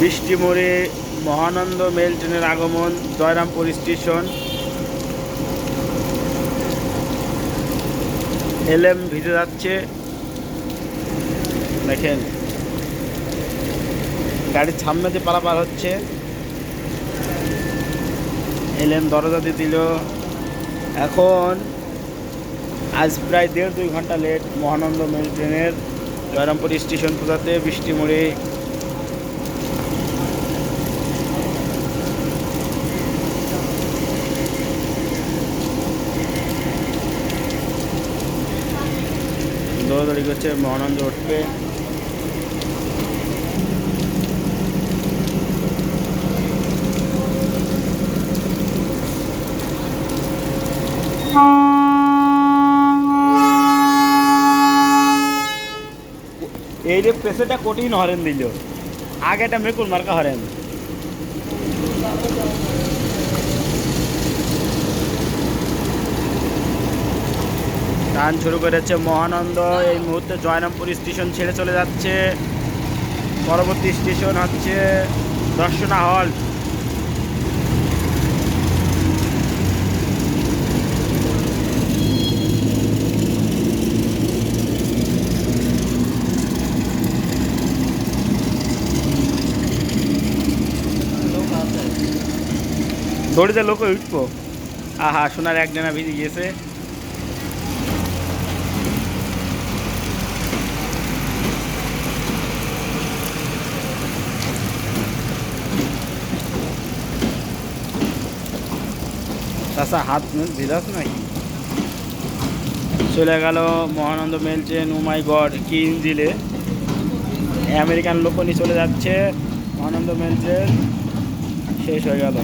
বৃষ্টিমোড়ে মহানন্দ mail ট্রেনের আগমন, Jayrampur station. এলএম ভিজে যাচ্ছে। দেখেন, গাড়ির সামনে যে পারাপার হচ্ছে। এলএম দরজা দিয়ে দিল। এখন, আজ প্রায় দেড় দুই ঘণ্টা লেট মহানন্দ মেল ট্রেনের জয়রামপুর স্টেশন পূজাতে বৃষ্টি মোড়ে দৌড়াদৌড়ি করছে মহানন্দ উঠবে। এই যে পেছেটা কঠিন হরেন দিল। আগেটা মেকুল মার্কা হরেন। টান শুরু করেছে মহানন্দ। এই মুহূর্তে জয়রামপুর স্টেশন ছেড়ে চলে যাচ্ছে। পরবর্তী স্টেশন হচ্ছে দর্শনা হল। দড়িতে লোক উঠবো। আহা, সোনার এক ডানা ভিজে গিয়েছে। চাষা হাত দিলাস নাকি? চলে গেল, মহানন্দ মেলছে নুমাই গড, কি ইঞ্জিলে আমেরিকান লোকনি চলে যাচ্ছে, মহানন্দ মেলছে, শেষ হয়ে গেল।